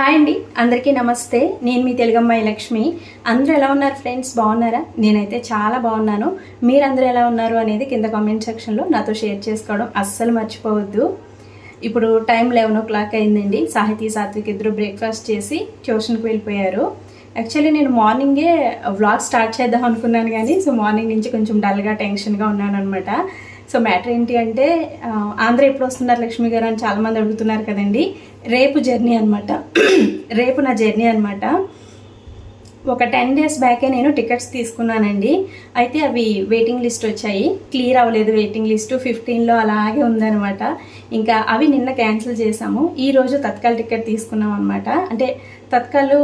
Hi అండి అందరికీ నమస్తే. నేను మీ తెలుగమ్మాయి లక్ష్మి. అందరూ ఎలా ఉన్నారు ఫ్రెండ్స్? బాగున్నారా? నేనైతే చాలా బాగున్నాను. మీరందరూ ఎలా ఉన్నారు అనేది కింద కామెంట్ సెక్షన్లో నాతో షేర్ చేసుకోవడం అస్సలు మర్చిపోవద్దు. ఇప్పుడు టైం లెవెన్ ఓ క్లాక్ అయిందండి. సాహితీ సాత్విక్ ఇద్దరు బ్రేక్ఫాస్ట్ చేసి ట్యూషన్కి వెళ్ళిపోయారు. యాక్చువల్లీ నేను మార్నింగే వ్లాగ్ స్టార్ట్ చేద్దాం అనుకున్నాను కానీ సో మార్నింగ్ నుంచి కొంచెం డల్గా టెన్షన్గా ఉన్నాను అనమాట సో మ్యాటర్ ఏంటి అంటే ఆంధ్ర ఎప్పుడు వస్తున్నారు లక్ష్మి గారు అని చాలామంది అడుగుతున్నారు కదండి. రేపు జర్నీ అనమాట రేపు నా జర్నీ అనమాట ఒక టెన్ డేస్ బ్యాకే నేను టికెట్స్ తీసుకున్నానండి. అయితే అవి వెయిటింగ్ లిస్ట్ వచ్చాయి. క్లియర్ అవ్వలేదు వెయిటింగ్ లిస్టు. ఫిఫ్టీన్లో అలాగే ఉందన్నమాట. ఇంకా అవి నిన్న క్యాన్సిల్ చేసాము ఈరోజు తత్కాల తత్కాల్ టికెట్ తీసుకున్నాం అనమాట అంటే తత్కాలు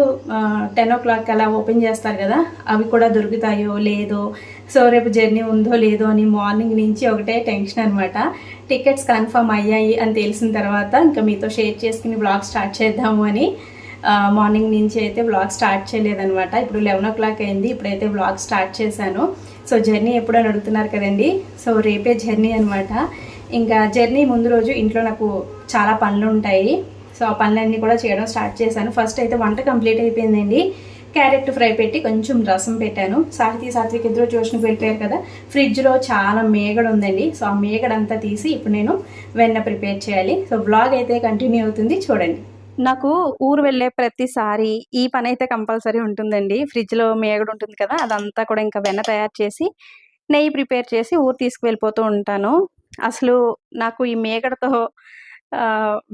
టెన్ ఓ క్లాక్ అలా ఓపెన్ చేస్తారు కదా అవి కూడా దొరుకుతాయో లేదో సో రేపు జర్నీ ఉందో లేదో అని మార్నింగ్ నుంచి ఒకటే టెన్షన్ అనమాట టికెట్స్ కన్ఫర్మ్ అయ్యాయి అని తెలిసిన తర్వాత ఇంకా మీతో షేర్ చేసుకుని బ్లాగ్ స్టార్ట్ చేద్దాము అని మార్నింగ్ నుంచి అయితే వ్లాగ్ స్టార్ట్ చేయలేదనమాట ఇప్పుడు లెవెన్ ఓ క్లాక్ అయింది ఇప్పుడైతే వ్లాగ్ స్టార్ట్ చేశాను. సో జర్నీ ఎప్పుడు అడుగుతున్నారు కదండి సో రేపే జర్నీ అనమాట ఇంకా జర్నీ ముందు రోజు ఇంట్లో నాకు చాలా పనులు ఉంటాయి. సో ఆ పనులన్నీ కూడా చేయడం స్టార్ట్ చేశాను. ఫస్ట్ అయితే వంట కంప్లీట్ అయిపోయిందండి. క్యారెట్ ఫ్రై పెట్టి కొంచెం రసం పెట్టాను. సాహితీ సాత్విక్ ఇద్దరు ట్యూషన్ వెళ్ళిపోయారు కదా. ఫ్రిడ్జ్లో చాలా మేగడ ఉందండి. సో ఆ మేగడంతా తీసి ఇప్పుడు నేను వెన్న ప్రిపేర్ చేయాలి. సో బ్లాగ్ అయితే కంటిన్యూ అవుతుంది. చూడండి. నాకు ఊరు వెళ్ళే ప్రతిసారి ఈ పని అయితే కంపల్సరీ ఉంటుందండి. ఫ్రిడ్జ్లో మేగడు ఉంటుంది కదా అదంతా కూడా ఇంకా వెన్న తయారు చేసి నెయ్యి ప్రిపేర్ చేసి ఊరు తీసుకువెళ్ళిపోతూ ఉంటాను. అసలు నాకు ఈ మేగడతో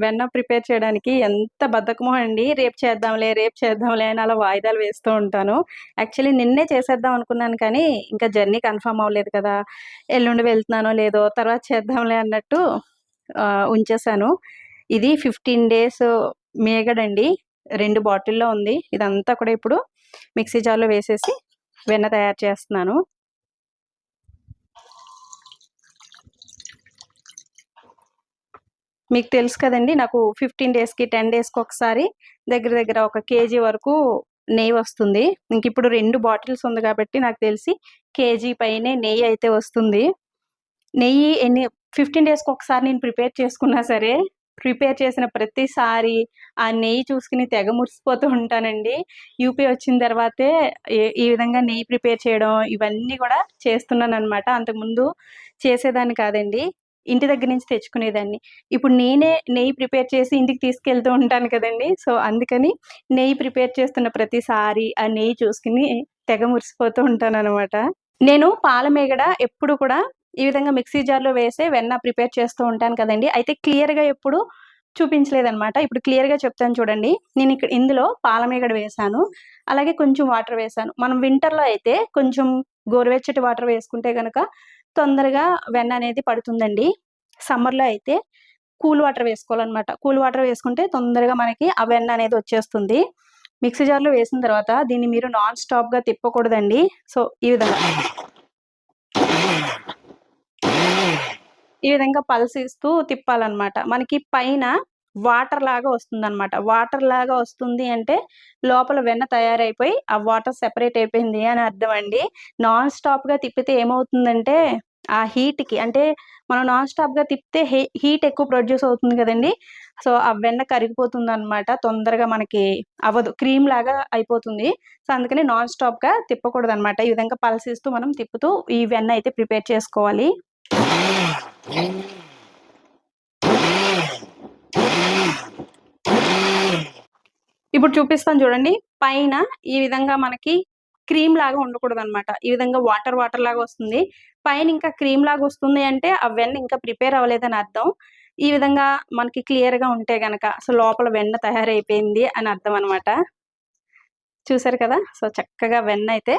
వెన్న ప్రిపేర్ చేయడానికి ఎంత బద్ధకమో అండి. రేపు చేద్దాంలే రేపు చేద్దాంలే అని అలా వాయిదాలు వేస్తూ ఉంటాను. యాక్చువల్లీ నిన్నే చేసేద్దాం అనుకున్నాను కానీ ఇంకా జర్నీ కన్ఫర్మ్ అవ్వలేదు కదా. ఎల్లుండి వెళ్తున్నానో లేదో తర్వాత చేద్దాంలే అన్నట్టు ఉంచేసాను ఇది ఫిఫ్టీన్ డేస్ మేగడండి రెండు బాటిల్లో ఉంది. ఇదంతా కూడా ఇప్పుడు మిక్సీ జార్లో వేసేసి వెన్న తయారు చేస్తున్నాను. మీకు తెలుసు కదండి నాకు ఫిఫ్టీన్ డేస్కి టెన్ డేస్కి ఒకసారి దగ్గర దగ్గర ఒక కేజీ వరకు నెయ్యి వస్తుంది. ఇంక ఇప్పుడు రెండు బాటిల్స్ ఉంది కాబట్టి నాకు తెలిసి కేజీ పైనే నెయ్యి అయితే వస్తుంది. నెయ్యి ఎన్ని ఫిఫ్టీన్ డేస్కి ఒకసారి నేను ప్రిపేర్ చేసుకున్నా సరే ప్రిపేర్ చేసిన ప్రతిసారి ఆ నెయ్యి చూసుకుని తెగ మురిసిపోతూ ఉంటానండి. యూపీ వచ్చిన తర్వాతే ఈ విధంగా నెయ్యి ప్రిపేర్ చేయడం ఇవన్నీ కూడా చేస్తున్నాను అనమాట అంతకుముందు చేసేదాన్ని కాదండి. ఇంటి దగ్గర నుంచి తెచ్చుకునేదాన్ని. ఇప్పుడు నేనే నెయ్యి ప్రిపేర్ చేసి ఇంటికి తీసుకెళ్తూ ఉంటాను కదండి. సో అందుకని నెయ్యి ప్రిపేర్ చేస్తున్న ప్రతిసారి ఆ నెయ్యి చూసుకుని తెగ మురిసిపోతూ ఉంటాను అనమాట నేను పాల మేగడ ఎప్పుడు కూడా ఈ విధంగా మిక్సీ జార్లో వేసే వెన్న ప్రిపేర్ చేస్తూ ఉంటాను కదండి. అయితే క్లియర్గా ఎప్పుడు చూపించలేదనమాట ఇప్పుడు క్లియర్గా చెప్తాను చూడండి. నేను ఇక్కడ ఇందులో పాలమేగడ వేసాను. అలాగే కొంచెం వాటర్ వేసాను. మనం వింటర్లో అయితే కొంచెం గోరువెచ్చటి వాటర్ వేసుకుంటే కనుక తొందరగా వెన్న అనేది పడుతుందండి. సమ్మర్లో అయితే కూల్ వాటర్ వేసుకోవాలన్నమాట. కూల్ వాటర్ వేసుకుంటే తొందరగా మనకి ఆ వెన్న అనేది వచ్చేస్తుంది. మిక్సీ జార్లో వేసిన తర్వాత దీన్ని మీరు నాన్ స్టాప్గా తిప్పకూడదండి. సో ఈ విధంగా. ఈ విధంగా పల్స్ ఇస్తూ తిప్పాలన్నమాట. మనకి పైన వాటర్ లాగా వస్తుంది అనమాట వాటర్ లాగా వస్తుంది అంటే లోపల వెన్న తయారైపోయి ఆ వాటర్ సెపరేట్ అయిపోయింది అని అర్థం అండి. నాన్ స్టాప్గా తిప్పితే ఏమవుతుందంటే ఆ హీట్కి అంటే మనం నాన్ స్టాప్గా తిప్పితే హీట్ ఎక్కువ ప్రొడ్యూస్ అవుతుంది కదండి. సో ఆ వెన్న కరిగిపోతుంది అనమాట తొందరగా మనకి అవ్వదు. క్రీమ్ లాగా అయిపోతుంది. సో అందుకని నాన్ స్టాప్గా తిప్పకూడదు అనమాట ఈ విధంగా పల్స్ ఇస్తూ మనం తిప్పుతూ ఈ వెన్న అయితే ప్రిపేర్ చేసుకోవాలి. ఇప్పుడు చూపిస్తాను చూడండి. పైన ఈ విధంగా మనకి క్రీమ్ లాగా ఉండకూడదు అనమాట ఈ విధంగా వాటర్ వాటర్ లాగా వస్తుంది. పైన ఇంకా క్రీమ్ లాగా వస్తుంది అంటే ఆ ఇంకా ప్రిపేర్ అవ్వలేదని అర్థం. ఈ విధంగా మనకి క్లియర్గా ఉంటే గనక సో లోపల వెన్న తయారైపోయింది అని అర్థం అనమాట చూసారు కదా? సో చక్కగా వెన్న అయితే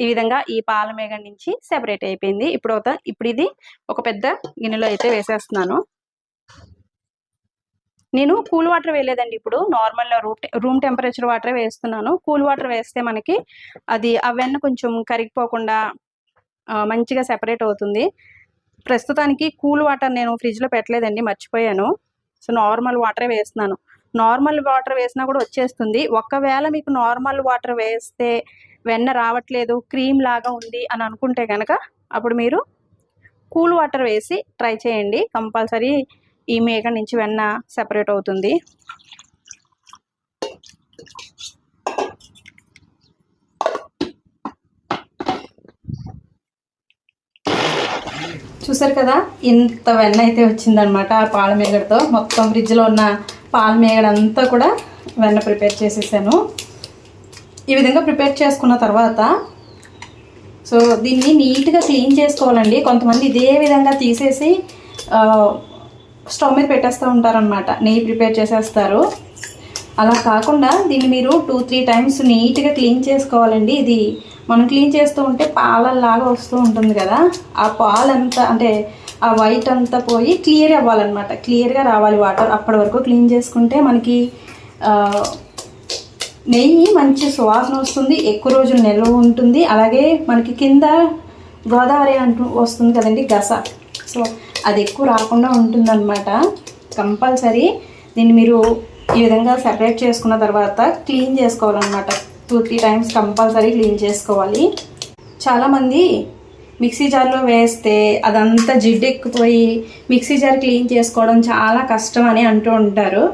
ఈ విధంగా ఈ పాల మేగ నుంచి సెపరేట్ అయిపోయింది. ఇప్పుడు ఇప్పుడు ఇది ఒక పెద్ద గిన్నెలో అయితే వేసేస్తున్నాను. నేను కూల్ వాటర్ వేయలేదండి ఇప్పుడు. Normal room room temperature water వేస్తున్నాను. కూల్ వాటర్ వేస్తే మనకి అది ఆ వెన్న కొంచెం కరిగిపోకుండా మంచిగా సెపరేట్ అవుతుంది. ప్రస్తుతానికి కూల్ వాటర్ నేను ఫ్రిడ్జ్లో పెట్టలేదండి మర్చిపోయాను. సో నార్మల్ వాటరే వేస్తున్నాను. నార్మల్ వాటర్ వేసినా కూడా వచ్చేస్తుంది. ఒకవేళ మీకు నార్మల్ వాటర్ వేస్తే వెన్న రావట్లేదు క్రీమ్ లాగా ఉంది అని అనుకుంటే కనుక అప్పుడు మీరు కూల్ వాటర్ వేసి ట్రై చేయండి. కంపల్సరీ ఈ మేక నుంచి వెన్న సపరేట్ అవుతుంది. చూసారు కదా? ఇంత వెన్న అయితే వచ్చిందనమాట ఆ పాల మేగడతో. మొత్తం ఫ్రిడ్జ్లో ఉన్న పాల మేగడంతా కూడా వెన్న ప్రిపేర్ చేసేసాను. ఈ విధంగా ప్రిపేర్ చేసుకున్న తర్వాత సో దీన్ని నీట్గా క్లీన్ చేసుకోవాలండి. కొంతమంది ఇదే విధంగా తీసేసి స్టవ్ మీద పెట్టేస్తూ ఉంటారనమాట నెయ్యి ప్రిపేర్ చేసేస్తారు. అలా కాకుండా దీన్ని మీరు టూ త్రీ టైమ్స్ నీట్గా క్లీన్ చేసుకోవాలండి. ఇది మనం క్లీన్ చేస్తూ ఉంటే పాలలాగా వస్తూ ఉంటుంది కదా. ఆ పాలంతా అంటే ఆ వైట్ అంతా పోయి క్లియర్ అవ్వాలన్నమాట. క్లియర్గా రావాలి వాటర్. అప్పటి వరకు క్లీన్ చేసుకుంటే మనకి నెయ్యి మంచి సువాసన వస్తుంది. ఎక్కువ రోజులు నిల్వ ఉంటుంది. అలాగే మనకి కింద గోదావరి అంటూ వస్తుంది కదండి గస. సో అది ఎక్కువ రాకుండా ఉంటుందన్నమాట. కంపల్సరీ దీన్ని మీరు ఈ విధంగా సెపరేట్ చేసుకున్న తర్వాత క్లీన్ చేసుకోవాలన్నమాట. Two three times compulsory clean చేసుకోవాలి. చాలామంది మిక్సీ జార్లో వేస్తే అదంతా జిడ్డు ఎక్కిపోయి మిక్సీ జార్ క్లీన్ చేసుకోవడం చాలా కష్టం అని అంటూ ఉంటారు.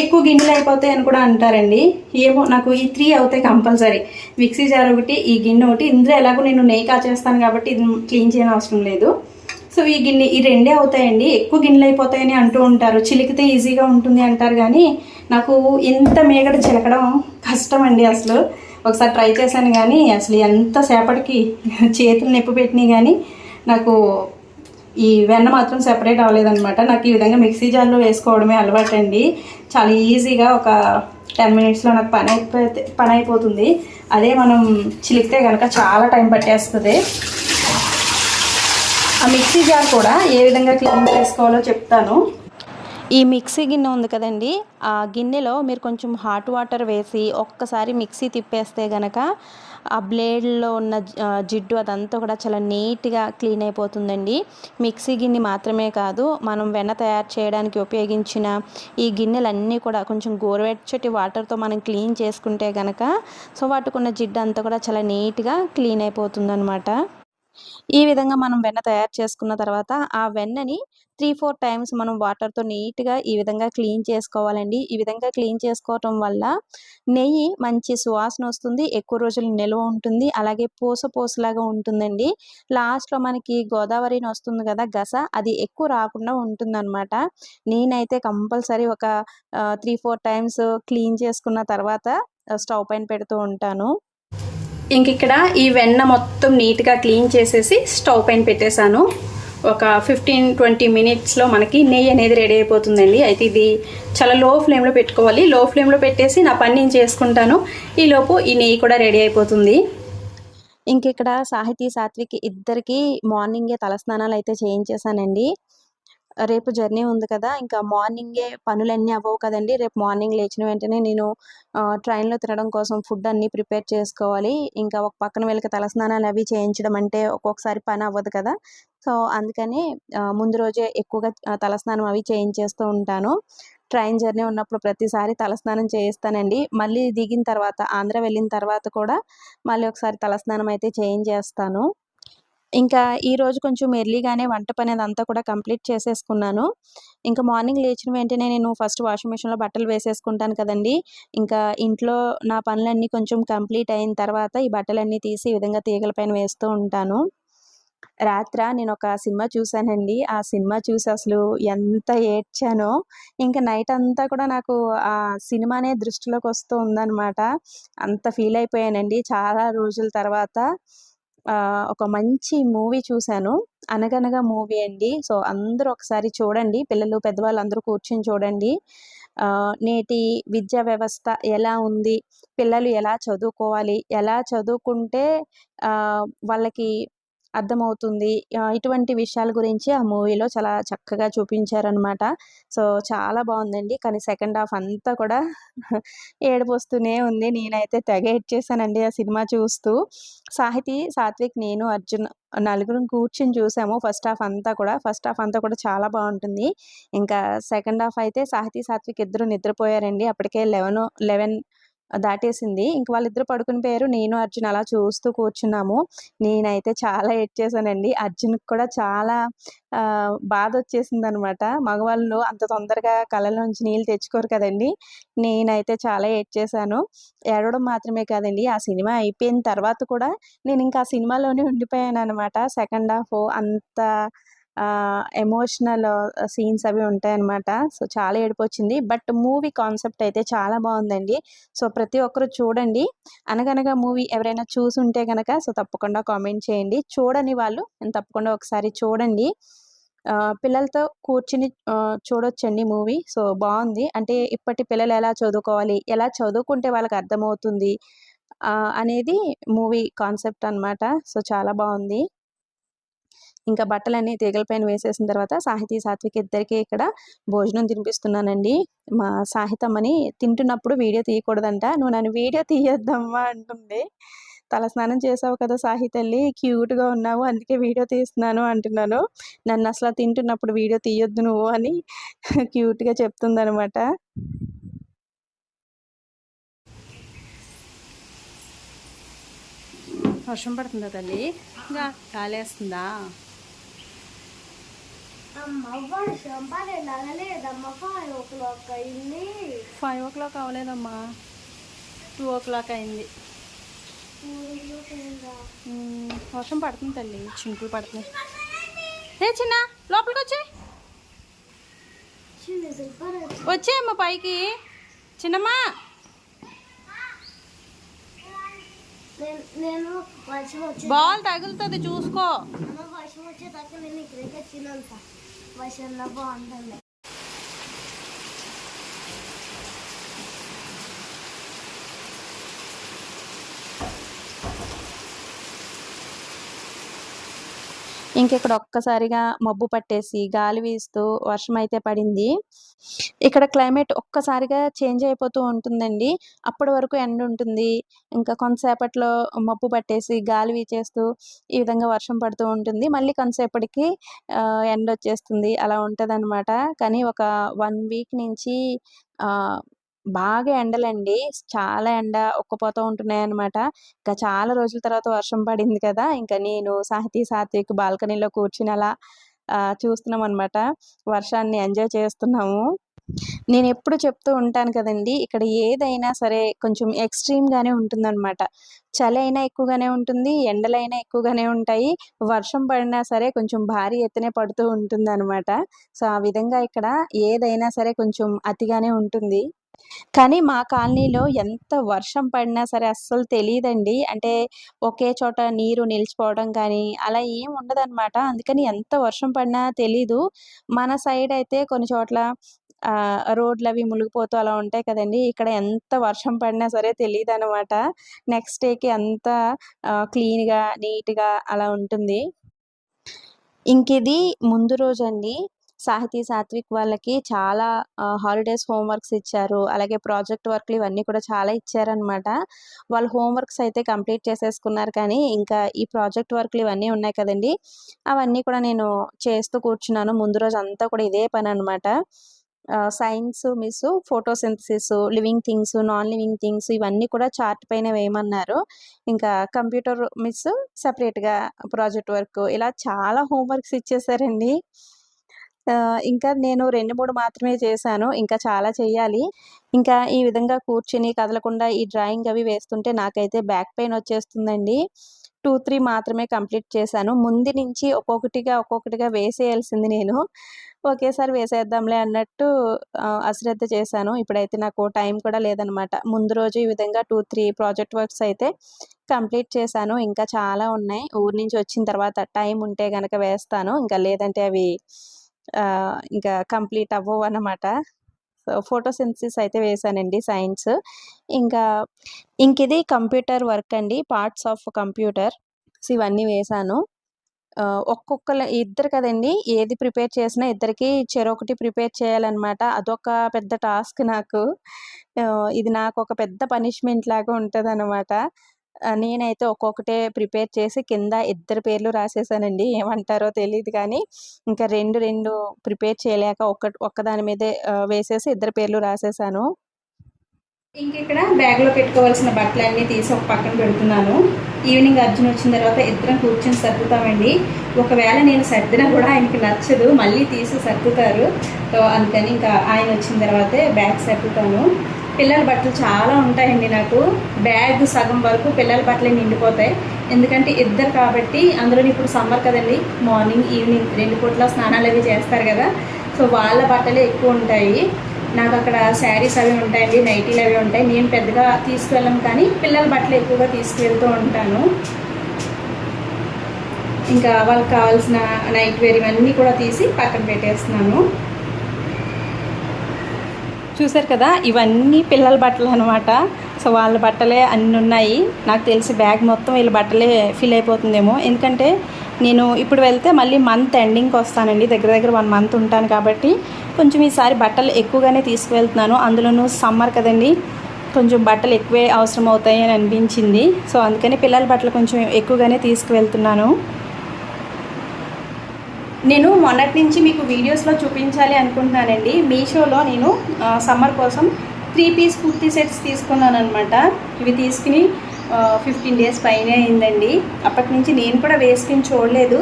ఎక్కువ గిన్నెలు అయిపోతాయి అని కూడా అంటారండి. ఏమో నాకు ఈ త్రీ అవుతాయి కంపల్సరీ. మిక్సీ జార్ ఒకటి ఈ గిన్నె ఒకటి. ఇందులో ఎలాగో నేను నెయ్యి కాచేస్తాను కాబట్టి ఇది క్లీన్ చేయని అవసరం లేదు. సో ఈ గిన్నె ఈ రెండే అవుతాయండి. ఎక్కువ గిన్నెలు అయిపోతాయని అంటూ ఉంటారు. చిలికితే ఈజీగా ఉంటుంది అంటారు కానీ నాకు ఇంత మేగడ చిలకడం కష్టం అండి అసలు. ఒకసారి ట్రై చేశాను కానీ అసలు ఎంతసేపటికి చేతులు నొప్పి పెట్టినాయి కానీ నాకు ఈ వెన్న మాత్రం సెపరేట్ అవ్వలేదన్నమాట. నాకు ఈ విధంగా మిక్సీ జార్లో వేసుకోవడమే అలవాటు అండి చాలా ఈజీగా ఒక టెన్ మినిట్స్లో నాకు పని అయిపోతే పని అయిపోతుంది అదే మనం చిలికితే కనుక చాలా టైం పట్టేస్తుంది. ఆ మిక్సీ జార్ కూడా ఏ విధంగా క్లీన్ చేసుకోవాలో చెప్తాను. ఈ మిక్సీ గిన్నె ఉంది కదండి ఆ గిన్నెలో మీరు కొంచెం హాట్ వాటర్ వేసి ఒక్కసారి మిక్సీ తిప్పేస్తే గనక ఆ బ్లేడ్లో ఉన్న జిడ్డు అదంతా కూడా చాలా నీట్గా క్లీన్ అయిపోతుందండి. మిక్సీ గిన్నె మాత్రమే కాదు మనం వెన్న తయారు చేయడానికి ఉపయోగించిన ఈ గిన్నెలన్నీ కూడా కొంచెం గోరువెచ్చటి వాటర్తో మనం క్లీన్ చేసుకుంటే గనక సో వాటికున్న జిడ్డు అంతా కూడా చాలా నీట్గా క్లీన్ అయిపోతుందన్నమాట. ఈ విధంగా మనం వెన్న తయారు చేసుకున్న తర్వాత ఆ వెన్నని త్రీ ఫోర్ టైమ్స్ మనం వాటర్తో నీట్గా ఈ విధంగా క్లీన్ చేసుకోవాలండి. ఈ విధంగా క్లీన్ చేసుకోవటం వల్ల నెయ్యి మంచి సువాసన వస్తుంది ఎక్కువ రోజులు నిల్వ ఉంటుంది అలాగే పూస పూసలాగా ఉంటుందండి. లాస్ట్లో మనకి గోదావరిని వస్తుంది కదా గస అది ఎక్కువ రాకుండా ఉంటుందన్నమాట. నేనైతే కంపల్సరీ ఒక త్రీ ఫోర్ టైమ్స్ క్లీన్ చేసుకున్న తర్వాత స్టవ్ పైన పెడుతూ ఉంటాను. ఇంక ఇక్కడ ఈ వెన్న మొత్తం నీట్గా క్లీన్ చేసేసి స్టవ్ పైన పెట్టేశాను. ఒక ఫిఫ్టీన్ ట్వంటీ మినిట్స్లో మనకి నెయ్యి అనేది రెడీ అయిపోతుందండి. అయితే ఇది చాలా లో ఫ్లేమ్లో పెట్టుకోవాలి. లో ఫ్లేమ్లో పెట్టేసి నా పని నేను చేసుకుంటాను. ఈలోపు ఈ నెయ్యి కూడా రెడీ అయిపోతుంది. ఇంక ఇక్కడ సాహితీ సాత్విక్ ఇద్దరికి మార్నింగే తలస్నానాలు అయితే చేయించేశానండి. రేపు జర్నీ ఉంది కదా ఇంకా మార్నింగే పనులన్నీ అవ్వవు కదండి. రేపు మార్నింగ్ లేచిన వెంటనే నేను ట్రైన్లో తినడం కోసం ఫుడ్ అన్నీ ప్రిపేర్ చేసుకోవాలి. ఇంకా ఒక పక్కన వీళ్ళకి తలస్నానాలు అవి చేయించడం అంటే ఒక్కొక్కసారి పని అవ్వదు కదా. సో అందుకని ముందు రోజే ఎక్కువగా తలస్నానం అవి చేయించేస్తూ ఉంటాను. ట్రైన్ జర్నీ ఉన్నప్పుడు ప్రతిసారి తలస్నానం చేయిస్తానండి. మళ్ళీ దిగిన తర్వాత ఆంధ్ర వెళ్ళిన తర్వాత కూడా మళ్ళీ ఒకసారి తలస్నానం అయితే చేయించేస్తాను. ఇంకా ఈరోజు కొంచెం ఎర్లీగానే వంట పని అదంతా కూడా కంప్లీట్ చేసేసుకున్నాను. ఇంకా మార్నింగ్ లేచిన వెంటనే నేను ఫస్ట్ వాషింగ్ మిషన్లో బట్టలు వేసేసుకుంటాను కదండి. ఇంకా ఇంట్లో నా పనులన్నీ కొంచెం కంప్లీట్ అయిన తర్వాత ఈ బట్టలన్నీ తీసి ఈ విధంగా తీగల పైన వేస్తూ ఉంటాను. రాత్ర నేను ఒక సినిమా చూశానండి. ఆ సినిమా చూసి అసలు ఎంత ఏడ్చానో. ఇంకా నైట్ అంతా కూడా నాకు ఆ సినిమానే దృష్టిలోకి వస్తూ ఉందన్నమాట. అంత ఫీల్ అయిపోయానండి. చాలా రోజుల తర్వాత ఒక మంచి మూవీ చూశాను. అనగనగా మూవీ అండి. సో అందరూ ఒకసారి చూడండి. పిల్లలు పెద్దవాళ్ళు అందరూ కూర్చొని చూడండి. నేటి విద్యా వ్యవస్థ ఎలా ఉంది? పిల్లలు ఎలా చదువుకోవాలి? ఎలా చదువుకుంటే వాళ్ళకి అర్థమవుతుంది. ఇటువంటి విషయాల గురించి ఆ మూవీలో చాలా చక్కగా చూపించారనమాట సో చాలా బాగుందండి. కానీ సెకండ్ హాఫ్ అంతా కూడా ఏడుపు వస్తూనే ఉంది. నేనైతే తెగ ఏడ్చేసానండి ఆ సినిమా చూస్తూ. సాహితీ సాత్విక్ నేను అర్జున్ నలుగురం కూర్చుని చూసాము. ఫస్ట్ హాఫ్ అంతా కూడా ఫస్ట్ హాఫ్ అంతా కూడా చాలా బాగుంటుంది. ఇంకా సెకండ్ హాఫ్ అయితే సాహితీ సాత్విక్ ఇద్దరు నిద్రపోయారండి. అప్పటికే లెవెన్ లెవెన్ దాటేసింది. ఇంక వాళ్ళిద్దరు పడుకుని పోయారు. నేను అర్జున్ అలా చూస్తూ కూర్చున్నాము. నేనైతే చాలా ఏడ్చేసానండి అర్జున్కి కూడా చాలా బాధ వచ్చేసింది అనమాట మగవాళ్ళు అంత తొందరగా కళ్ళలోంచి నీళ్ళు తెచ్చుకోరు కదండి. నేనైతే చాలా ఏడ్చేసాను ఏడవడం మాత్రమే కాదండి. ఆ సినిమా అయిపోయిన తర్వాత కూడా నేను ఇంకా ఆ సినిమాలోనే ఉండిపోయాను అనమాట సెకండ్ హాఫ్ అంత ఎమోషనల్ సీన్స్ అవి ఉంటాయన్నమాట. సో చాలా ఏడుపు వచ్చింది బట్ మూవీ కాన్సెప్ట్ అయితే చాలా బాగుందండి. సో ప్రతి ఒక్కరు చూడండి. అనగనగా మూవీ ఎవరైనా చూసుంటే కనుక సో తప్పకుండా కామెంట్ చేయండి. చూడని వాళ్ళు తప్పకుండా ఒకసారి చూడండి. పిల్లలతో కూర్చుని చూడొచ్చండి మూవీ. సో బాగుంది. అంటే ఇప్పటి పిల్లలు ఎలా చదువుకోవాలి ఎలా చదువుకుంటే వాళ్ళకి అర్థమవుతుంది అనేది మూవీ కాన్సెప్ట్ అనమాట సో చాలా బాగుంది. ఇంకా బట్టలన్నీ తీగల పైన వేసేసిన తర్వాత సాహితీ సాత్విక్ ఇద్దరికి ఇక్కడ భోజనం తినిపిస్తున్నానండి. మా సాహితమ్మని తింటున్నప్పుడు వీడియో తీయకూడదంట. నువ్వు నన్ను వీడియో తీయొద్దమ్మా అంటుంది. తలస్నానం చేసావు కదా సాహితల్లి క్యూట్గా ఉన్నావు అందుకే వీడియో తీస్తున్నాను అంటున్నాను. నన్ను అసలు తింటున్నప్పుడు వీడియో తీయొద్దు నువ్వు అని క్యూట్గా చెప్తుందనమాట వర్షం పడుతుందా తల్లి? ఇంకా కాలేస్తుందా? ఫైవ్ ఓ క్లాక్ అవ్వలేదమ్మా టూ ఓ క్లాక్ అయింది. వర్షం పడుతుంది తల్లి చినుకులు పడుతున్నాయి. ఏ చిన్న లోపలికి వచ్చే. వచ్చేయమ్మా పైకి. చిన్నమ్మా. నేను నేను వర్షం వచ్చే బాల్ తగులుతుంది చూసుకో. అమ్మ వర్షంలో బాగుంటుంది ఇక్కడ ఒక్కసారిగా మబ్బు పట్టేసి గాలి వీస్తూ వర్షం అయితే పడింది. ఇక్కడ క్లైమేట్ ఒక్కసారిగా చేంజ్ అయిపోతూ ఉంటుందండి. అప్పటి వరకు ఎండ ఉంటుంది. ఇంకా కొంతసేపట్లో మబ్బు పట్టేసి గాలి వీచేస్తూ ఈ విధంగా వర్షం పడుతూ ఉంటుంది. మళ్ళీ కొంతసేపటికి ఎండ వచ్చేస్తుంది అలా ఉంటుంది కానీ ఒక వన్ వీక్ నుంచి బాగా ఎండలండి. చాలా ఎండ ఒక్కపోతూ ఉంటున్నాయి అనమాట ఇంకా చాలా రోజుల తర్వాత వర్షం పడింది కదా! ఇంకా నేను సాహితీ సాత్విక్ బాల్కనీలో కూర్చుని అలా ఆ, చూస్తున్నాం అనమాట వర్షాన్ని ఎంజాయ్ చేస్తున్నాము. నేను ఎప్పుడు చెప్తూ ఉంటాను కదండి ఇక్కడ ఏదైనా సరే కొంచెం ఎక్స్ట్రీమ్గానే ఉంటుందన్నమాట. చలి అయినా ఎక్కువగానే ఉంటుంది ఎండలైనా ఎక్కువగానే ఉంటాయి వర్షం పడినా సరే కొంచెం భారీ ఎత్తునే పడుతూ ఉంటుంది అనమాట సో ఆ విధంగా ఇక్కడ ఏదైనా సరే కొంచెం అతిగానే ఉంటుంది. కానీ మా కాలనీలో ఎంత వర్షం పడినా సరే అస్సలు తెలియదండి. అంటే ఒకే చోట నీరు నిలిచిపోవడం కానీ అలా ఏం ఉండదన్నమాట. అందుకని ఎంత వర్షం పడినా తెలీదు. మన సైడ్ అయితే కొన్ని చోట్ల రోడ్లు అవి మునిగిపోతూ అలా ఉంటాయి కదండి. ఇక్కడ ఎంత వర్షం పడినా సరే తెలియదు అనమాట నెక్స్ట్ డేకి అంత క్లీన్గా నీట్గా అలా ఉంటుంది. ఇంక ఇది ముందు రోజు అండి సాహితీ సాత్విక్ వాళ్ళకి చాలా హాలిడేస్ హోంవర్క్స్ ఇచ్చారు. అలాగే ప్రాజెక్ట్ వర్క్లు ఇవన్నీ కూడా చాలా ఇచ్చారనమాట వాళ్ళు హోంవర్క్స్ అయితే కంప్లీట్ చేసేసుకున్నారు కానీ ఇంకా ఈ ప్రాజెక్ట్ వర్క్లు ఇవన్నీ ఉన్నాయి కదండి. అవన్నీ కూడా నేను చేస్తూ కూర్చున్నాను. ముందు రోజు అంతా కూడా ఇదే పని అనమాట science miss photosynthesis living things non living things ఇవన్నీ కూడా చార్ట్ పైన వేయమన్నారు. ఇంకా కంప్యూటర్ మిస్ సపరేట్గా ప్రాజెక్ట్ వర్క్ ఇలా చాలా హోంవర్క్స్ ఇచ్చేసారండి. ఇంకా నేను రెండు మూడు మాత్రమే చేశాను ఇంకా చాలా చేయాలి ఇంకా ఈ విధంగా కూర్చుని కదలకుండా ఈ డ్రాయింగ్ అవి వేస్తుంటే నాకైతే బ్యాక్ పెయిన్ వచ్చేస్తుందండి. టూ త్రీ మాత్రమే కంప్లీట్ చేశాను. ముందు నుంచి ఒక్కొక్కటిగా ఒక్కొక్కటిగా వేసేయాల్సింది నేను. ఒకేసారి వేసేద్దాంలే అన్నట్టు అశ్రద్ధ చేశాను. ఇప్పుడైతే నాకు టైం కూడా లేదనమాట. ముందు రోజు ఈ విధంగా టూ త్రీ ప్రాజెక్ట్ వర్క్స్ అయితే కంప్లీట్ చేశాను. ఇంకా చాలా ఉన్నాయి. ఊరి నుంచి వచ్చిన తర్వాత టైం ఉంటే కనుక వేస్తాను. ఇంకా లేదంటే అవి ఇంకా కంప్లీట్ అవ్వవు అన్నమాట. ఫోటోసింథసిస్ అయితే వేశానండి సైన్స్ ఇంకా ఇంక ఇది కంప్యూటర్ వర్క్ అండి పార్ట్స్ ఆఫ్ కంప్యూటర్ సో ఇవన్నీ వేశాను ఒక్కొక్క ఇద్దరు కదండి ఏది ప్రిపేర్ చేసినా ఇద్దరికి చెరొకటి ప్రిపేర్ చేయాలన్నమాట. అదొక పెద్ద టాస్క్ నాకు. ఇది నాకు ఒక పెద్ద పనిష్మెంట్ లాగా ఉంటుంది నేనైతే ఒక్కొక్కటే ప్రిపేర్ చేసి కింద ఇద్దరు పేర్లు రాసేసానండి. ఏమంటారో తెలియదు కానీ ఇంకా రెండు రెండు ప్రిపేర్ చేయలేక ఒక్క ఒక్కదాని మీదే వేసేసి ఇద్దరు పేర్లు రాసేసాను. ఇంక ఇక్కడ బ్యాగ్లో పెట్టుకోవాల్సిన బట్టలన్నీ తీసి ఒక పక్కన పెడుతున్నాను. ఈవినింగ్ అర్జున్ వచ్చిన తర్వాత ఇద్దరం కూర్చొని సర్దుతామండి. ఒకవేళ నేను సర్దినా కూడా ఆయనకి నచ్చదు. మళ్ళీ తీసి సర్దుతారు. సో అందుకని ఇంకా ఆయన వచ్చిన తర్వాతే బ్యాగ్ సర్దుతాను. పిల్లల బట్టలు చాలా ఉంటాయండి నాకు. బ్యాగ్ సగం వరకు పిల్లల బట్టలే నిండిపోతాయి. ఎందుకంటే ఇద్దరు కాబట్టి అందులో ఇప్పుడు సమ్మర్ కదండి. మార్నింగ్ ఈవినింగ్ రెండు పూట్ల స్నానాలు అవి చేస్తారు కదా. సో వాళ్ళ బట్టలే ఎక్కువ ఉంటాయి. నాకు అక్కడ శారీస్ అవి ఉంటాయండి నైటీలు అవి ఉంటాయి. నేను పెద్దగా తీసుకువెళ్ళను కానీ పిల్లల బట్టలు ఎక్కువగా తీసుకువెళ్తూ ఉంటాను. ఇంకా వాళ్ళకి కావాల్సిన నైట్ వేర్ ఇవన్నీ కూడా తీసి పక్కన పెట్టేస్తున్నాను. చూసారు కదా ఇవన్నీ పిల్లల బట్టలు అనమాట సో వాళ్ళ బట్టలే అన్నీ ఉన్నాయి. నాకు తెలిసి బ్యాగ్ మొత్తం వీళ్ళ బట్టలే ఫిల్ అయిపోతుందేమో. ఎందుకంటే నేను ఇప్పుడు వెళ్తే మళ్ళీ మంత్ ఎండింగ్కి వస్తానండి. దగ్గర దగ్గర వన్ మంత్ ఉంటాను కాబట్టి కొంచెం ఈసారి బట్టలు ఎక్కువగానే తీసుకువెళ్తున్నాను. అందులోనూ సమ్మర్ కదండి కొంచెం బట్టలు ఎక్కువే అవసరం అవుతాయి అని అనిపించింది. సో అందుకని పిల్లల బట్టలు కొంచెం ఎక్కువగానే తీసుకువెళ్తున్నాను. నేను మొన్నటి నుంచి మీకు వీడియోస్లో చూపించాలి అనుకుంటున్నానండి. మీషోలో నేను సమ్మర్ కోసం త్రీ పీస్ కుర్తీ సెట్స్ తీసుకున్నాను అనమాట ఇవి తీసుకుని ఫిఫ్టీన్ డేస్ పైనే అయిందండి. అప్పటి నుంచి నేను కూడా వేసుకుని చూడలేదు.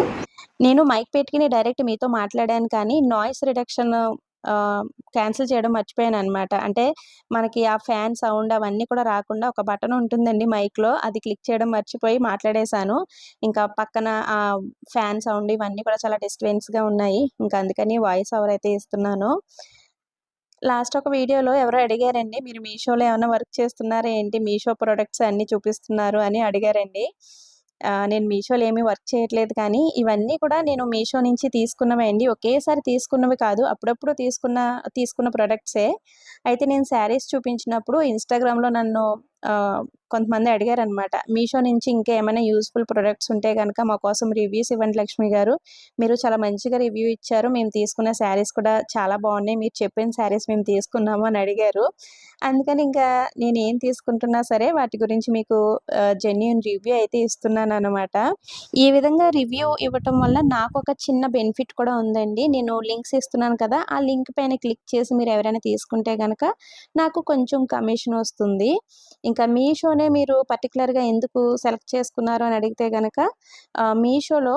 నేను మైక్ పెట్టుకుని డైరెక్ట్ మీతో మాట్లాడాను కానీ నాయిస్ రిడక్షన్ క్యాన్సిల్ చేయడం మర్చిపోయాను అనమాట అంటే మనకి ఆ ఫ్యాన్ సౌండ్ అవన్నీ కూడా రాకుండా ఒక బటన్ ఉంటుందండి మైక్లో. అది క్లిక్ చేయడం మర్చిపోయి మాట్లాడేశాను. ఇంకా పక్కన ఆ ఫ్యాన్ సౌండ్ ఇవన్నీ కూడా చాలా డిస్టర్బెన్స్గా ఉన్నాయి. ఇంకా అందుకని వాయిస్ ఓవర్ అయితే ఇస్తున్నాను. లాస్ట్ ఒక వీడియోలో ఎవరో అడిగారండి మీరు మీషోలో ఏమైనా వర్క్ చేస్తున్నారా ఏంటి? మీషో ప్రొడక్ట్స్ అన్నీ చూపిస్తున్నారు అని అడిగారండి. నేను మీషోలో ఏమీ వర్క్ చేయట్లేదు కానీ ఇవన్నీ కూడా నేను మీషో నుంచి తీసుకున్నవే అండి ఒకేసారి తీసుకున్నవి కాదు. అప్పుడప్పుడు తీసుకున్న తీసుకున్న ప్రొడక్ట్సే. అయితే నేను శారీస్ చూపించినప్పుడు ఇన్స్టాగ్రామ్లో నన్ను కొంతమంది కొంతమంది అడిగారనమాట మీషో నుంచి ఇంకా ఏమైనా యూస్ఫుల్ ప్రొడక్ట్స్ ఉంటే కనుక మా కోసం రివ్యూస్ ఇవ్వండి లక్ష్మి గారు. మీరు చాలా మంచిగా రివ్యూ ఇచ్చారు. మేము తీసుకున్న శారీస్ కూడా చాలా బాగున్నాయి. మీరు చెప్పిన శారీస్ మేము తీసుకున్నాము అని అడిగారు. అందుకని ఇంకా నేను ఏం తీసుకుంటున్నా సరే వాటి గురించి మీకు జెన్యున్ రివ్యూ అయితే ఇస్తున్నాను అనమాట ఈ విధంగా రివ్యూ ఇవ్వటం వల్ల నాకు ఒక చిన్న బెనిఫిట్ కూడా ఉందండి. నేను లింక్స్ ఇస్తున్నాను కదా ఆ లింక్ పైన క్లిక్ చేసి మీరు ఎవరైనా తీసుకుంటే కనుక నాకు కొంచెం కమిషన్ వస్తుంది. ఇంకా మీషోనే మీరు పర్టికులర్గా ఎందుకు సెలెక్ట్ చేసుకున్నారు అని అడిగితే కనుక మీషోలో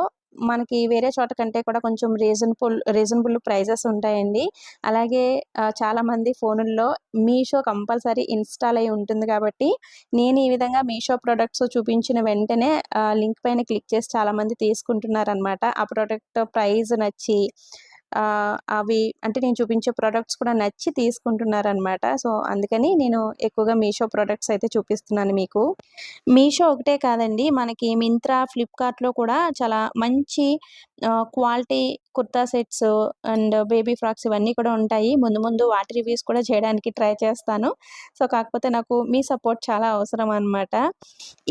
మనకి వేరే చోట కంటే కూడా కొంచెం రీజనబుల్ రీజనబుల్ ప్రైజెస్ ఉంటాయండి. అలాగే చాలామంది ఫోనుల్లో మీషో కంపల్సరీ ఇన్స్టాల్ అయి ఉంటుంది కాబట్టి నేను ఈ విధంగా మీషో ప్రొడక్ట్స్ చూపించిన వెంటనే లింక్ పైన క్లిక్ చేసి చాలామంది తీసుకుంటున్నారనమాట ఆ ప్రోడక్ట్ ప్రైజ్ నచ్చి అవి అంటే నేను చూపించే ప్రోడక్ట్స్ కూడా నచ్చి తీసుకుంటున్నారనమాట. సో అందుకని నేను ఎక్కువగా మీషో ప్రోడక్ట్స్ అయితే చూపిస్తున్నాను మీకు. మీషో ఒకటే కాదండి మనకి మింత్రా ఫ్లిప్కార్ట్లో కూడా చాలా మంచి quality kurta sets and baby frocks ఇవన్నీ కూడా ఉంటాయి. ముందు ముందు వాటి రివ్యూస్ కూడా చేయడానికి ట్రై చేస్తాను. సో కాకపోతే నాకు మీ సపోర్ట్ చాలా అవసరం అనమాట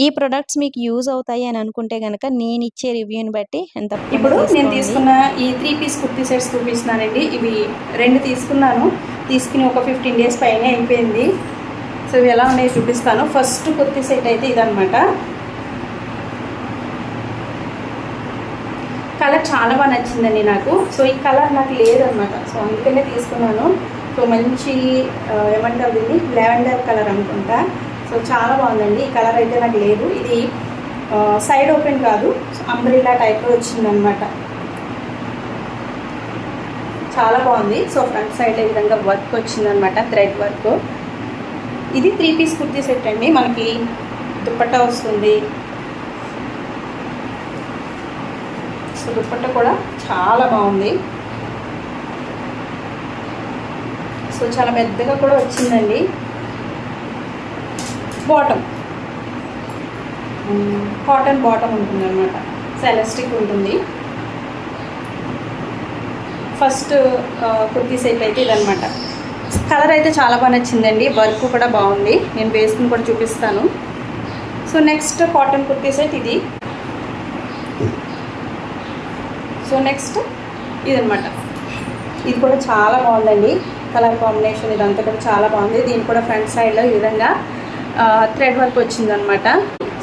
ఈ ప్రొడక్ట్స్ మీకు యూజ్ అవుతాయి అని అనుకుంటే కనుక నేను ఇచ్చే రివ్యూని బట్టి ఎంత ఇప్పుడు నేను తీసుకున్న ఈ త్రీ పీస్ కుర్తీ సెట్స్ చూపిస్తున్నానండి. ఇవి రెండు తీసుకున్నాను. తీసుకుని ఒక ఫిఫ్టీన్ డేస్ పైన అయిపోయింది. సో ఇవి ఎలా ఉన్నాయో చూపిస్తాను. ఫస్ట్ కుర్తీ సెట్ అయితే ఇదనమాట కలర్ చాలా బాగా నచ్చిందండి నాకు. సో ఈ కలర్ నాకు లేదనమాట. సో అందుకనే తీసుకున్నాను. సో మంచి ఏమంటారు దీన్ని? లెవెండర్ కలర్ అనుకుంటా. సో చాలా బాగుందండి. ఈ కలర్ అయితే నాకు లేదు. ఇది సైడ్ ఓపెన్ కాదు. అంబ్రిల్లా టైప్లో వచ్చిందనమాట. చాలా బాగుంది. సో ఫ్రంట్ సైడ్ ఈ విధంగా వర్క్ వచ్చిందనమాట. Thread work. ఇది త్రీ పీస్ కుర్తీ సెట్ అండి. మనకి దుప్పట్టా వస్తుంది. సో కూడా చాలా బాగుంది. సో చాలా పెద్దగా కూడా వచ్చిందండి. బాటమ్ కాటన్ బాటమ్ ఉంటుంది అనమాట సెలస్టిక్ ఉంటుంది. ఫస్ట్ కుర్తీ సెట్ అయితే ఇదనమాట కలర్ అయితే చాలా బాగా నచ్చిందండి. వర్క్ కూడా బాగుంది. నేను వేసుకుని కూడా చూపిస్తాను. So next cotton kurti set ఇది. సో నెక్స్ట్ ఇదనమాట ఇది కూడా చాలా బాగుందండి. కలర్ కాంబినేషన్ ఇదంతా కూడా చాలా బాగుంది. దీని కూడా ఫ్రంట్ సైడ్లో ఈ విధంగా థ్రెడ్ వర్క్ వచ్చిందనమాట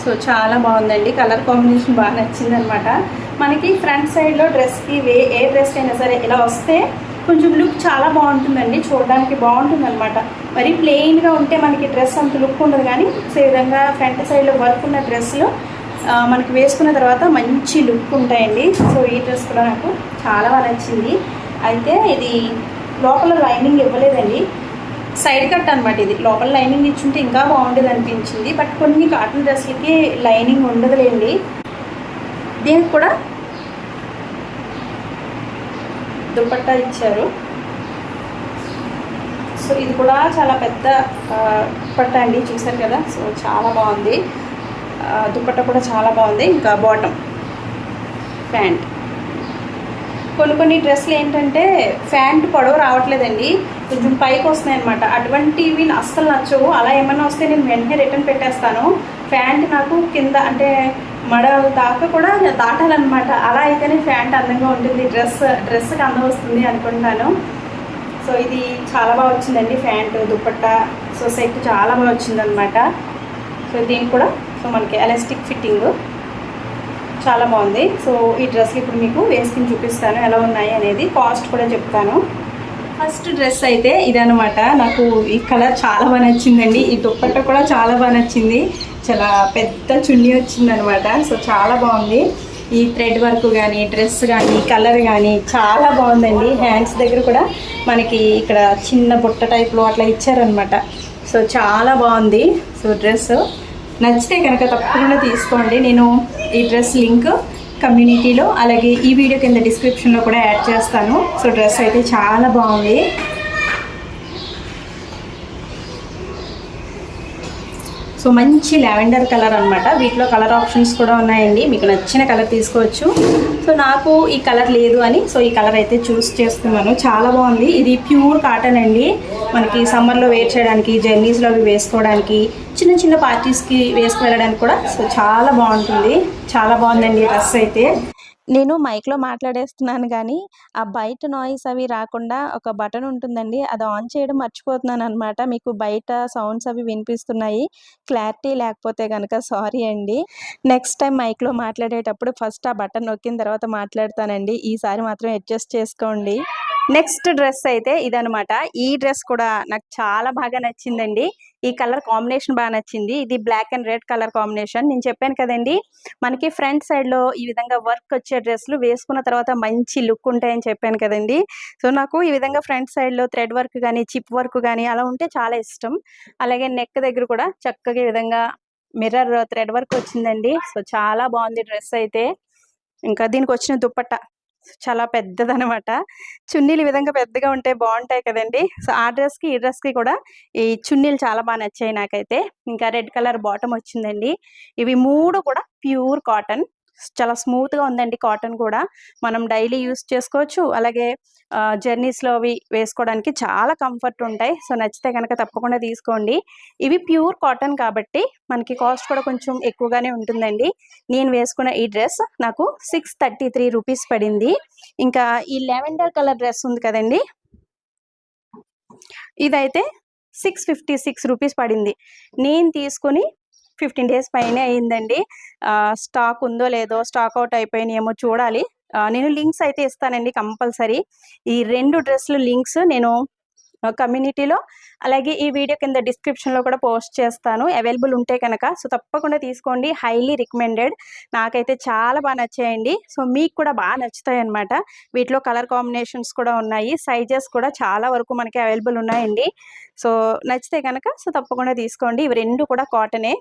సో చాలా బాగుందండి. కలర్ కాంబినేషన్ బాగా నచ్చిందనమాట మనకి ఫ్రంట్ సైడ్లో డ్రెస్కి వే ఏ డ్రెస్ అయినా సరే ఇలా వస్తే కొంచెం లుక్ చాలా బాగుంటుందండి. చూడడానికి బాగుంటుందన్నమాట. మరి ప్లెయిన్గా ఉంటే మనకి డ్రెస్ అంత లుక్ ఉండదు కానీ సో ఈ విధంగా ఫ్రంట్ సైడ్లో వర్క్ ఉన్న డ్రెస్లో మనకి వేసుకున్న తర్వాత మంచి లుక్ ఉంటాయండి. సో ఈ డ్రెస్ కూడా నాకు చాలా బాగా నచ్చింది. అయితే ఇది లోపల లైనింగ్ ఇవ్వలేదండి. సైడ్ కట్ అనమాట ఇది. లోపల లైనింగ్ ఇచ్చుంటే ఇంకా బాగుండేది అనిపించింది. బట్ కొన్ని కాటన్ డ్రెస్లకి లైనింగ్ ఉండదులేండి. దీనికి కూడా దుపట్టా ఇచ్చారు. సో ఇది కూడా చాలా పెద్ద ఆ, దుపట్టా అండి. చూసారు కదా? సో చాలా బాగుంది. దుప్పట్ట కూడా చాలా బాగుంది. ఇంకా బాటమ్ ప్యాంట్. కొన్ని కొన్ని డ్రెస్సులు ఏంటంటే ప్యాంట్ పొడవు రావట్లేదండి. కొంచెం పైకి వస్తున్నాయి అనమాట అటువంటివి అస్సలు నచ్చవు. అలా ఏమన్నా వస్తే నేను వెంటనే రిటర్న్ పెట్టేస్తాను. ప్యాంట్ నాకు కింద అంటే మడ దాకా కూడా దాటాలన్నమాట. అలా అయితేనే ప్యాంట్ అందంగా ఉంటుంది. డ్రెస్ డ్రెస్కి అందం వస్తుంది అనుకుంటాను. సో ఇది చాలా బాగా వచ్చిందండి ప్యాంటు దుప్పట్ట. సో సెట్ చాలా బాగా వచ్చిందనమాట సో దీనికి కూడా సో మనకి ఎలాస్టిక్ ఫిట్టింగ్ చాలా బాగుంది. సో ఈ డ్రెస్లు ఇప్పుడు మీకు వేసుకుని చూపిస్తాను. ఎలా ఉన్నాయి అనేది కాస్ట్ కూడా చెప్తాను. ఫస్ట్ డ్రెస్ అయితే ఇదనమాట నాకు ఈ కలర్ చాలా బాగా నచ్చిందండి. ఈ దుప్పట్ట కూడా చాలా బాగా నచ్చింది. చాలా పెద్ద చున్నీ వచ్చిందనమాట సో చాలా బాగుంది. ఈ థ్రెడ్ వర్క్ కానీ డ్రెస్ కానీ కలర్ కానీ చాలా బాగుందండి. హ్యాండ్స్ దగ్గర కూడా మనకి ఇక్కడ చిన్న బుట్ట టైప్లో అట్లా ఇచ్చారనమాట సో చాలా బాగుంది. సో డ్రెస్ నచ్చితే కనుక తప్పకుండా తీసుకోండి. నేను ఈ డ్రెస్ లింక్ కమ్యూనిటీలో అలాగే ఈ వీడియో కింద డిస్క్రిప్షన్లో కూడా యాడ్ చేస్తాను. సో డ్రెస్ అయితే చాలా బాగుంది. సో మంచి లావెండర్ కలర్ అన్నమాట. వీటిలో కలర్ ఆప్షన్స్ కూడా ఉన్నాయండి. మీకు నచ్చిన కలర్ తీసుకోవచ్చు. సో నాకు ఈ కలర్ లేదు అని సో ఈ కలర్ అయితే చూస్ చేస్తున్నాను. చాలా బాగుంది. ఇది ప్యూర్ కాటన్ అండి. మనకి సమ్మర్లో వేర్ చేయడానికి జర్నీస్లో అవి వేసుకోవడానికి చిన్న చిన్న పార్టీస్కి వేసుకు వెళ్ళడానికి కూడా సో చాలా బాగుంటుంది. చాలా బాగుందండి ఈ డ్రెస్ అయితే. నేను మైక్లో మాట్లాడేస్తున్నాను కానీ ఆ బయట నాయిస్ అవి రాకుండా ఒక బటన్ ఉంటుందండి. అది ఆన్ చేయడం మర్చిపోతున్నాను అనమాట మీకు బయట సౌండ్స్ అవి వినిపిస్తున్నాయి. క్లారిటీ లేకపోతే కనుక సారీ అండి. నెక్స్ట్ టైం మైక్లో మాట్లాడేటప్పుడు ఫస్ట్ ఆ బటన్ నొక్కిన తర్వాత మాట్లాడతానండి. ఈసారి మాత్రం అడ్జస్ట్ చేసుకోండి. నెక్స్ట్ డ్రెస్ అయితే ఇదనమాట ఈ డ్రెస్ కూడా నాకు చాలా బాగా నచ్చిందండి. ఈ కలర్ కాంబినేషన్ బాగా నచ్చింది. ఇది black and red colour combination. నేను చెప్పాను కదండి మనకి ఫ్రంట్ సైడ్లో ఈ విధంగా వర్క్ వచ్చే డ్రెస్సులు వేసుకున్న తర్వాత మంచి లుక్ ఉంటాయని చెప్పాను కదండి. సో నాకు ఈ విధంగా ఫ్రంట్ సైడ్లో థ్రెడ్ వర్క్ కానీ చిప్ వర్క్ కానీ అలా ఉంటే చాలా ఇష్టం. అలాగే నెక్ దగ్గర కూడా చక్కగా ఈ విధంగా మిర్రర్ థ్రెడ్ వర్క్ వచ్చిందండి. సో చాలా బాగుంది డ్రెస్ అయితే. ఇంకా దీనికి వచ్చిన దుప్పట్ట చాలా పెద్దదనమాట. చున్నీలు ఈ విధంగా పెద్దగా ఉంటే బాగుంటాయి కదండి. సో ఆ డ్రెస్కి ఈ డ్రెస్కి కూడా ఈ చున్నీలు చాలా బాగా నచ్చాయి నాకైతే. ఇంకా రెడ్ కలర్ బాటమ్ వచ్చిందండి. ఇవి మూడు కూడా ప్యూర్ కాటన్. చాలా స్మూత్గా ఉందండి కాటన్ కూడా. మనం డైలీ యూస్ చేసుకోవచ్చు. అలాగే జర్నీస్లో అవి వేసుకోవడానికి చాలా కంఫర్ట్ ఉంటాయి. సో నచ్చితే కనుక తప్పకుండా తీసుకోండి. ఇవి ప్యూర్ కాటన్ కాబట్టి మనకి కాస్ట్ కూడా కొంచెం ఎక్కువగానే ఉంటుందండి. నేను వేసుకున్న ఈ డ్రెస్ నాకు సిక్స్ థర్టీ త్రీ రూపీస్ పడింది. ఇంకా ఈ లెవెండర్ కలర్ డ్రెస్ ఉంది కదండి? ఇదైతే సిక్స్ ఫిఫ్టీ సిక్స్ రూపీస్ పడింది. నేను తీసుకుని ఫిఫ్టీన్ డేస్ పైనే అయిందండి. స్టాక్ ఉందో లేదో స్టాక్ అవుట్ అయిపోయినాయేమో చూడాలి. ఆ, నేను లింక్స్ అయితే ఇస్తానండి కంపల్సరీ. ఈ రెండు డ్రెస్సులు లింక్స్ నేను కమ్యూనిటీలో అలాగే ఈ వీడియో కింద డిస్క్రిప్షన్లో కూడా పోస్ట్ చేస్తాను. అవైలబుల్ ఉంటే కనుక. సో తప్పకుండా తీసుకోండి. హైలీ రికమెండెడ్ నాకైతే చాలా బాగా నచ్చాయండి. సో మీకు కూడా బాగా నచ్చుతాయి అనమాట వీటిలో కలర్ కాంబినేషన్స్ కూడా ఉన్నాయి. సైజెస్ కూడా చాలా వరకు మనకి అవైలబుల్ ఉన్నాయండి. సో నచ్చితే కనుక సో తప్పకుండా తీసుకోండి. ఇవి రెండు కూడా కాటనే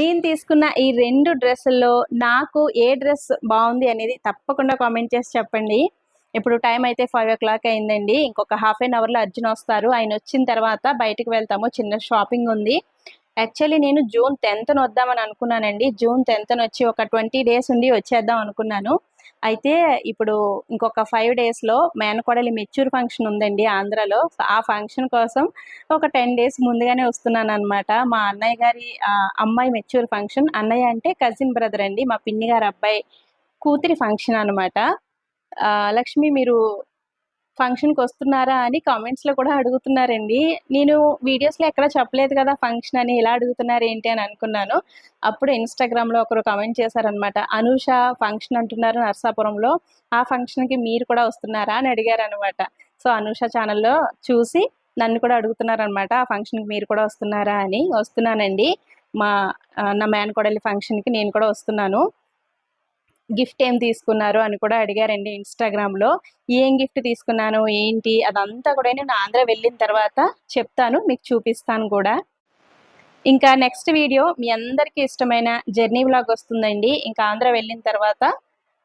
నేను తీసుకున్న ఈ రెండు డ్రెస్సుల్లో నాకు ఏ డ్రెస్ బాగుంది అనేది తప్పకుండా కామెంట్ చేసి చెప్పండి. ఇప్పుడు టైం అయితే ఫైవ్ ఓ క్లాక్ అయిందండి. ఇంకొక హాఫ్ అన్ అవర్లో అర్జున్ వస్తారు. ఆయన వచ్చిన తర్వాత బయటకు వెళ్తాము. చిన్న షాపింగ్ ఉంది. యాక్చువల్లీ నేను జూన్ టెన్త్న వద్దామని అనుకున్నానండి. జూన్ టెన్త్న వచ్చి ఒక ట్వంటీ డేస్ ఉండి వచ్చేద్దాం అనుకున్నాను. అయితే ఇప్పుడు ఇంకొక ఫైవ్ డేస్లో మేనకోడలి మెచ్యూర్ ఫంక్షన్ ఉందండి ఆంధ్రాలో. ఆ ఫంక్షన్ కోసం ఒక టెన్ డేస్ ముందుగానే వస్తున్నాను అనమాట మా అన్నయ్య గారి అమ్మాయి మెచ్యూర్ ఫంక్షన్ అన్నయ్య అంటే కజిన్ బ్రదర్ అండి. మా పిన్ని గారి అబ్బాయి కూతురి ఫంక్షన్ అనమాట లక్ష్మి మీరు ఫంక్షన్కి వస్తున్నారా అని కామెంట్స్లో కూడా అడుగుతున్నారండి. నేను వీడియోస్లో ఎక్కడ చెప్పలేదు కదా ఫంక్షన్ అని ఇలా అడుగుతున్నారు ఏంటి అని అనుకున్నాను. అప్పుడు ఇన్స్టాగ్రామ్లో ఒకరు కామెంట్ చేశారనమాట అనూష ఫంక్షన్ అంటున్నారు నర్సాపురంలో. ఆ ఫంక్షన్కి మీరు కూడా వస్తున్నారా? అని అడిగారనమాట సో అనూష ఛానల్లో చూసి నన్ను కూడా అడుగుతున్నారనమాట ఆ ఫంక్షన్కి మీరు కూడా వస్తున్నారా? అని. వస్తున్నానండి. మా నా మేనకోడలి ఫంక్షన్కి నేను కూడా వస్తున్నాను. గిఫ్ట్ ఏం తీసుకున్నారు అని కూడా అడిగారండి ఇన్స్టాగ్రామ్లో. ఏం గిఫ్ట్ తీసుకున్నాను? ఏంటి? అదంతా కూడా నేను ఆంధ్ర వెళ్ళిన తర్వాత చెప్తాను మీకు చూపిస్తాను కూడా. ఇంకా నెక్స్ట్ వీడియో మీ అందరికీ ఇష్టమైన జర్నీ బ్లాగ్ వస్తుందండి. ఇంకా ఆంధ్ర వెళ్ళిన తర్వాత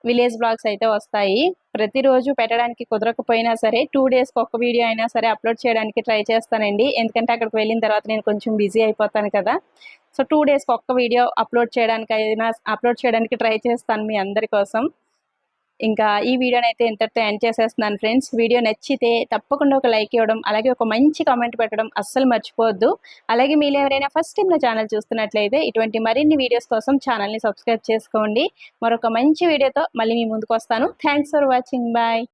విలేజ్ బ్లాగ్స్ అయితే వస్తాయి. ప్రతిరోజు పెట్టడానికి కుదరకపోయినా సరే టూ డేస్కి ఒక్క వీడియో అయినా సరే అప్లోడ్ చేయడానికి ట్రై చేస్తానండి. ఎందుకంటే అక్కడికి వెళ్ళిన తర్వాత నేను కొంచెం బిజీ అయిపోతాను కదా. సో టూ డేస్కి ఒక్క వీడియో అప్లోడ్ చేయడానికి అయినా అప్లోడ్ చేయడానికి ట్రై చేస్తాను మీ అందరి కోసం. ఇంకా ఈ వీడియోని అయితే ఇంతటితో ఎండ్ చేసేస్తున్నాను ఫ్రెండ్స్ వీడియో నచ్చితే తప్పకుండా ఒక లైక్ ఇవ్వడం అలాగే ఒక మంచి కామెంట్ పెట్టడం అస్సలు మర్చిపోవద్దు. అలాగే మీరు ఎవరైనా ఫస్ట్ టైం నా ఛానల్ చూస్తున్నట్లయితే ఇటువంటి మరిన్ని వీడియోస్ కోసం ఛానల్ని సబ్స్క్రైబ్ చేసుకోండి. మరొక మంచి వీడియోతో మళ్ళీ మీ ముందుకు వస్తాను. Thanks for watching bye